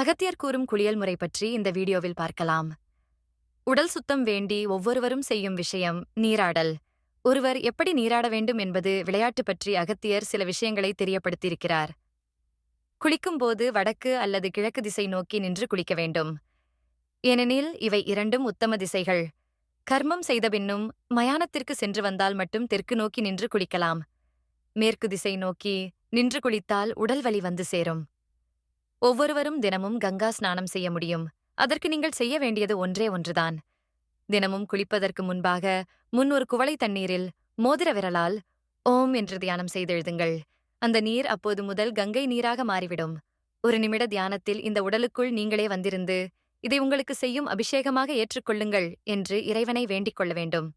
அகத்தியர் கூறும் குளியல் முறை பற்றி இந்த வீடியோவில் பார்க்கலாம். உடல் சுத்தம் வேண்டி ஒவ்வொருவரும் செய்யும் விஷயம் நீராடல். ஒருவர் எப்படி நீராட வேண்டும் என்பது விளையாட்டு பற்றி அகத்தியர் சில விஷயங்களை தெரியப்படுத்தியிருக்கிறார். குளிக்கும்போது வடக்கு அல்லது கிழக்கு திசை நோக்கி நின்று குளிக்க வேண்டும். ஏனெனில் இவை இரண்டும் உத்தம திசைகள். கர்மம் செய்த பின்னும் மயானத்திற்கு சென்று வந்தால் மட்டும் தெற்கு நோக்கி நின்று குளிக்கலாம். மேற்கு திசை நோக்கி நின்று குளித்தால் உடல் வலி வந்து சேரும். ஒவ்வொருவரும் தினமும் கங்கா ஸ்நானம் செய்ய முடியும். அதற்கு நீங்கள் செய்ய வேண்டியது ஒன்றே ஒன்றுதான். தினமும் குளிப்பதற்கு முன்பாக முன் ஒரு குவளை தண்ணீரில் மோதிர விரலால் ஓம் என்று தியானம் செய்தெழுதுங்கள். அந்த நீர் அப்போது முதல் கங்கை நீராக மாறிவிடும். ஒரு நிமிட தியானத்தில் இந்த உடலுக்குள் நீங்களே வந்திருந்து இதை உங்களுக்கு செய்யும் அபிஷேகமாக ஏற்றுக்கொள்ளுங்கள் என்று இறைவனை வேண்டிக் கொள்ள வேண்டும்.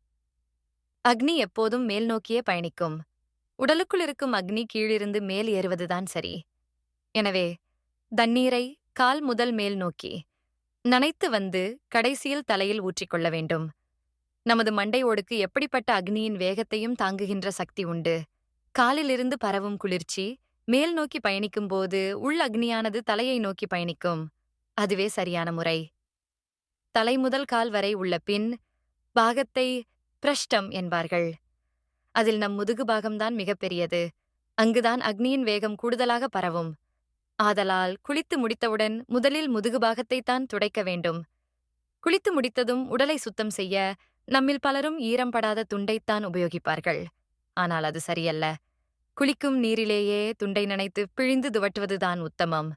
அக்னி எப்போதும் மேல் நோக்கியே பயணிக்கும். உடலுக்குள் இருக்கும் அக்னி கீழிருந்து மேல் ஏறுவதுதான் சரி. எனவே தண்ணீரை கால் முதல் மேல் நோக்கி நனைத்து வந்து கடைசியில் தலையில் ஊற்றிக்கொள்ள வேண்டும். நமது மண்டை ஓடுக்கு எப்படிப்பட்ட அக்னியின் வேகத்தையும் தாங்குகின்ற சக்தி உண்டு. காலிலிருந்து பரவும் குளிர்ச்சி மேல் நோக்கி பயணிக்கும்போது உள் அக்னியானது தலையை நோக்கி பயணிக்கும். அதுவே சரியான முறை. தலை முதல் கால் வரை உள்ள பின் பாகத்தை பிரஷ்டம் என்பார்கள். அதில் நம் முதுகு பாகம்தான் மிகப்பெரியது. அங்குதான் அக்னியின் வேகம் கூடுதலாக பரவும். ஆதலால் குளித்து முடித்தவுடன் முதலில் முதுகு பாகத்தைத்தான் துடைக்க வேண்டும். குளித்து முடித்ததும் உடலை சுத்தம் செய்ய நம்மில் பலரும் ஈரம் படாத துண்டைத்தான் உபயோகிப்பார்கள். ஆனால் அது சரியல்ல. குளிக்கும் நீரிலேயே துண்டை நனைத்து பிழிந்து துவட்டுவதுதான் உத்தமம்.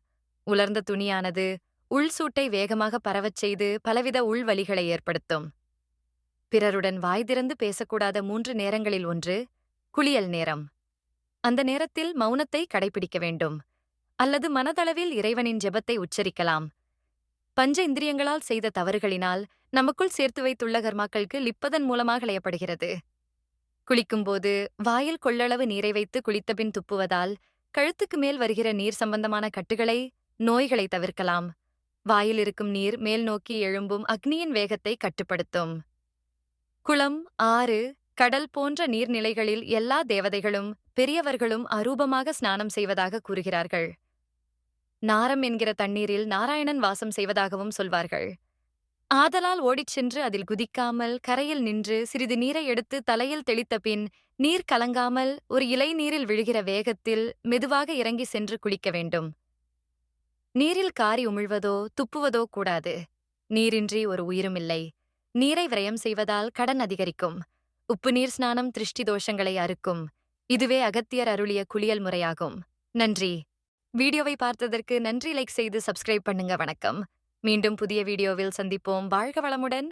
உலர்ந்த துணியானது உள் சூட்டை வேகமாக பரவச் செய்து பலவித உள்வலிகளை ஏற்படுத்தும். பிறருடன் வாய் திறந்து பேசக்கூடாத மூன்று நேரங்களில் ஒன்று குளியல் நேரம். அந்த நேரத்தில் மௌனத்தை கடைபிடிக்க வேண்டும். அல்லது மனதளவில் இறைவனின் ஜெபத்தை உச்சரிக்கலாம். பஞ்ச இந்திரியங்களால் செய்த தவறுகளினால் நமக்குள் சேர்த்து வைத்துள்ள கர்மாக்களுக்கு லிப்பதன் மூலமாக இளையப்படுகிறது குளிக்கும்போது வாயில் கொள்ளளவு நீரை வைத்து குளித்தபின் துப்புவதால் கழுத்துக்கு மேல் வருகிற நீர் சம்பந்தமான கட்டுகளை நோய்களை தவிர்க்கலாம். வாயில் இருக்கும் நீர் மேல் நோக்கி எழும்பும் அக்னியின் வேகத்தை கட்டுப்படுத்தும். குளம் ஆறு கடல் போன்ற நீர்நிலைகளில் எல்லா தேவதைகளும் பெரியவர்களும் அரூபமாக ஸ்நானம் செய்வதாக கூறுகிறார்கள். நாரம் என்கிற தண்ணீரில் நாராயணன் வாசம் செய்வதாகவும் சொல்வார்கள். ஆதலால் ஓடிச் சென்று அதில் குதிக்காமல் கரையில் நின்று சிறிது நீரை எடுத்து தலையில் தெளித்த பின் நீர் கலங்காமல் ஒரு இலை நீரில் விழுகிற வேகத்தில் மெதுவாக இறங்கி சென்று குளிக்க வேண்டும். நீரில் காரி உமிழ்வதோ துப்புவதோ கூடாது. நீரின்றி ஒரு உயிருமில்லை நீரை விரயம் செய்வதால் கடன் அதிகரிக்கும். உப்பு நீர் ஸ்நானம் திருஷ்டி தோஷங்களை அறுக்கும். இதுவே அகத்தியர் அருளிய குளியல் முறையாகும். நன்றி. வீடியோவை பார்த்ததற்கு நன்றி லைக் செய்து சப்ஸ்கிரைப் பண்ணுங்க வணக்கம். மீண்டும் புதிய வீடியோவில் சந்திப்போம். வாழ்க வளமுடன்.